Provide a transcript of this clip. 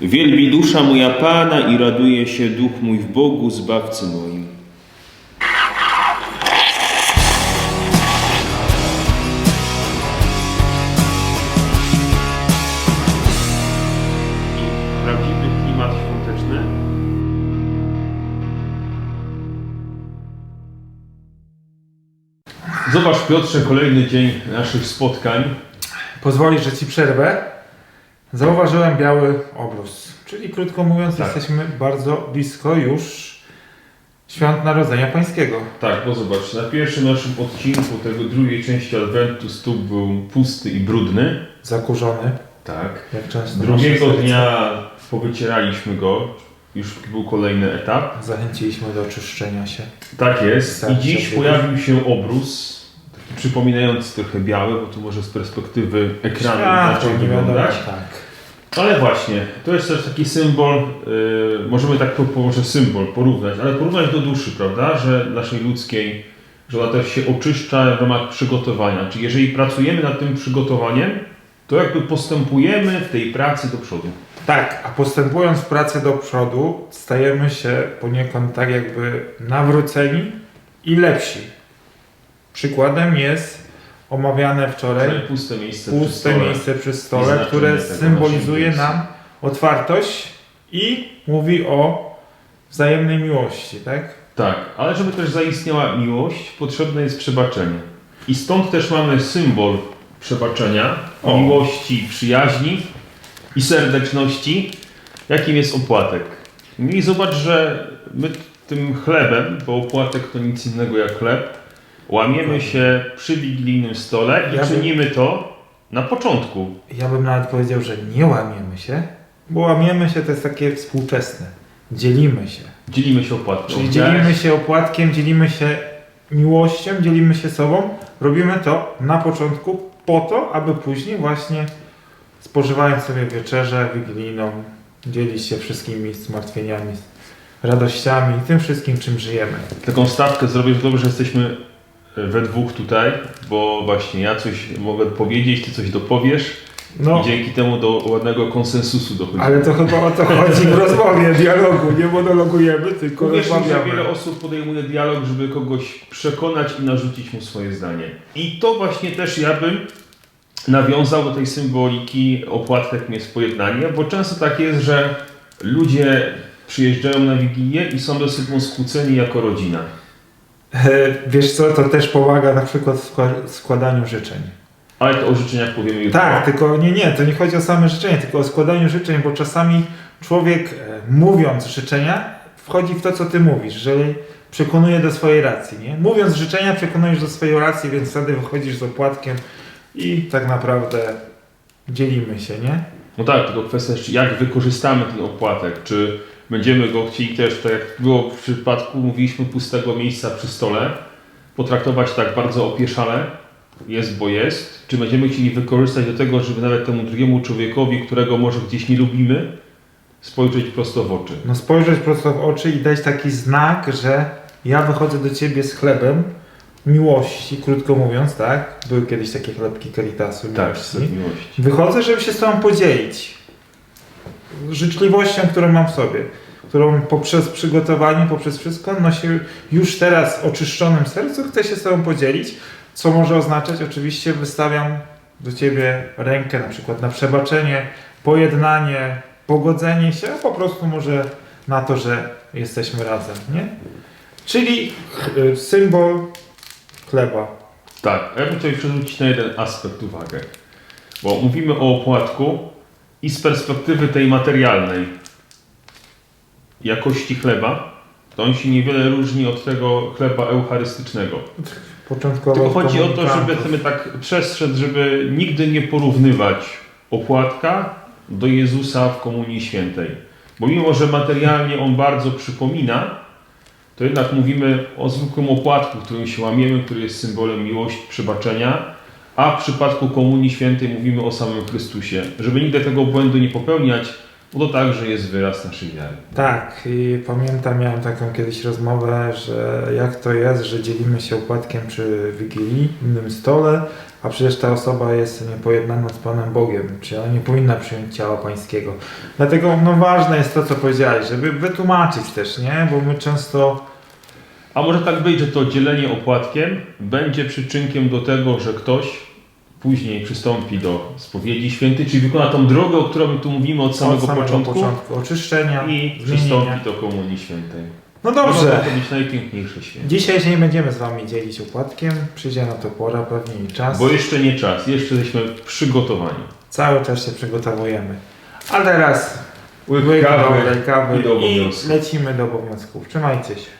Wielbi dusza moja Pana i raduje się duch mój w Bogu, Zbawcy moim. Prawdziwy klimat świąteczny. Zobacz Piotrze, kolejny dzień naszych spotkań. Pozwolisz, że ci przerwę. Zauważyłem biały obrus. Czyli krótko mówiąc, Tak. jesteśmy bardzo blisko już świąt Narodzenia Pańskiego. Tak, bo zobacz, na pierwszym naszym odcinku tego drugiej części Adventu stóp był pusty i brudny. Zakurzony, Tak. jak często. Drugiego dnia powycieraliśmy go, już był kolejny etap. Zachęciliśmy do oczyszczenia się. Tak jest. Tak, I dziś pojawił się taki przypominający trochę biały, bo to może z perspektywy ekranu inaczej wyglądać. Tak. Ale właśnie, to jest też taki symbol, yy, możemy tak może symbol porównać, ale porównać do duszy, prawda, że naszej ludzkiej, że ona też się oczyszcza w ramach przygotowania. Czyli jeżeli pracujemy nad tym przygotowaniem, to jakby postępujemy w tej pracy do przodu. Tak, a postępując w pracy do przodu, stajemy się poniekąd tak jakby nawróceni i lepsi. Przykładem jest omawiane wczoraj Czyli puste miejsce przy puste stole. miejsce przy I stole, znaczenie które tego symbolizuje naszej nam otwartość i mówi o wzajemnej miłości, tak? Tak, ale żeby też zaistniała miłość, potrzebne jest przebaczenie. I stąd też mamy symbol przebaczenia, O. miłości, przyjaźni i serdeczności, jakim jest opłatek. I zobacz, że my tym chlebem, bo opłatek to nic innego jak chleb, łamiemy się przy wigilijnym stole i Ja czynimy to na początku. Ja bym nawet powiedział, że nie łamiemy się, bo łamiemy się to jest takie współczesne. Dzielimy się. Dzielimy się opłatkiem. Czyli dzielimy się opłatkiem, dzielimy się miłością, dzielimy się sobą. Robimy to na początku po to, aby później właśnie spożywając sobie wieczerzę wigilijną, dzielić się wszystkimi zmartwieniami, radościami i tym wszystkim, czym żyjemy. Taką stawkę zrobię, że dobrze, że jesteśmy we dwóch tutaj, bo właśnie ja coś mogę powiedzieć, ty coś dopowiesz No, i dzięki temu do ładnego konsensusu dochodzimy. ale to chyba o to chodzi w rozmowie, dialogu. Nie monologujemy, tylko Uwierz mi, że rozmawiamy. wiele osób podejmuje dialog, żeby kogoś przekonać i narzucić mu swoje zdanie. I to właśnie też ja bym nawiązał do tej symboliki opłatek jest pojednanie, bo często tak jest, że ludzie przyjeżdżają na Wigilię i są sobą skłóceni jako rodzina. E, Wiesz co, to też pomaga na przykład w skła- w składaniu życzeń. Ale to o życzeniach powiemy jutro. Tak, tylko nie, nie, to nie chodzi o same życzenie, tylko o składaniu życzeń, bo czasami człowiek e, mówiąc życzenia wchodzi w to, co ty mówisz, że przekonuje do swojej racji, nie? Mówiąc życzenia przekonujesz do swojej racji, więc wtedy wychodzisz z opłatkiem i tak naprawdę dzielimy się, nie? No tak, tylko kwestia jeszcze jak wykorzystamy ten opłatek. Czy będziemy go chcieli też, tak jak było w przypadku, mówiliśmy, pustego miejsca przy stole, potraktować tak bardzo opieszale, jest bo jest, czy będziemy chcieli wykorzystać do tego, żeby nawet temu drugiemu człowiekowi, którego może gdzieś nie lubimy, spojrzeć prosto w oczy. No spojrzeć prosto w oczy i dać taki znak, że ja wychodzę do ciebie z chlebem miłości, krótko mówiąc, tak? Były kiedyś takie chlebki Caritasu Tak, miłości. z miłości. Wychodzę, żeby się z Tobą podzielić. Życzliwością, którą mam w sobie. Którą poprzez przygotowanie, poprzez wszystko nosi już teraz oczyszczonym sercu, chcę się z Tobą podzielić. Co może oznaczać? Oczywiście wystawiam do Ciebie rękę na przykład na przebaczenie, pojednanie, pogodzenie się, a po prostu może na to, że jesteśmy razem, nie? Czyli y, symbol chleba. Tak, ja bym chciał zwrócić na jeden aspekt uwagę. Bo mówimy o opłatku i z perspektywy tej materialnej jakości chleba, to on się niewiele różni od tego chleba eucharystycznego. Początkowo Tylko chodzi o to, żeby chcemy tak przestrzec, żeby nigdy nie porównywać opłatka do Jezusa w Komunii Świętej. Bo mimo, że materialnie on bardzo przypomina, to jednak mówimy o zwykłym opłatku, którym się łamiemy, który jest symbolem miłości, przebaczenia, a w przypadku Komunii Świętej mówimy o samym Chrystusie. Żeby nigdy tego błędu nie popełniać, bo to także jest wyraz naszej wiary. Tak, i pamiętam, miałem taką kiedyś rozmowę, że jak to jest, że dzielimy się opłatkiem przy Wigilii, innym stole, a przecież ta osoba jest niepojednana z Panem Bogiem, czy ona nie powinna przyjąć ciała Pańskiego. Dlatego no, ważne jest to, co powiedziałeś, żeby wytłumaczyć też, nie? Bo my często A może tak być, że to dzielenie opłatkiem będzie przyczynkiem do tego, że ktoś później przystąpi do spowiedzi świętej, czyli wykona tą drogę, o której tu mówimy od samego, początku, początku oczyszczenia, i przystąpi do komunii świętej. No dobrze. to być najpiękniejsze święto. Dzisiaj się nie będziemy z Wami dzielić opłatkiem, przyjdzie na to pora, pewnie i czas. Bo jeszcze nie czas, jeszcze jesteśmy przygotowani. Cały czas się przygotowujemy. A teraz Łyk kawy kawy i do i lecimy do obowiązków. Trzymajcie się.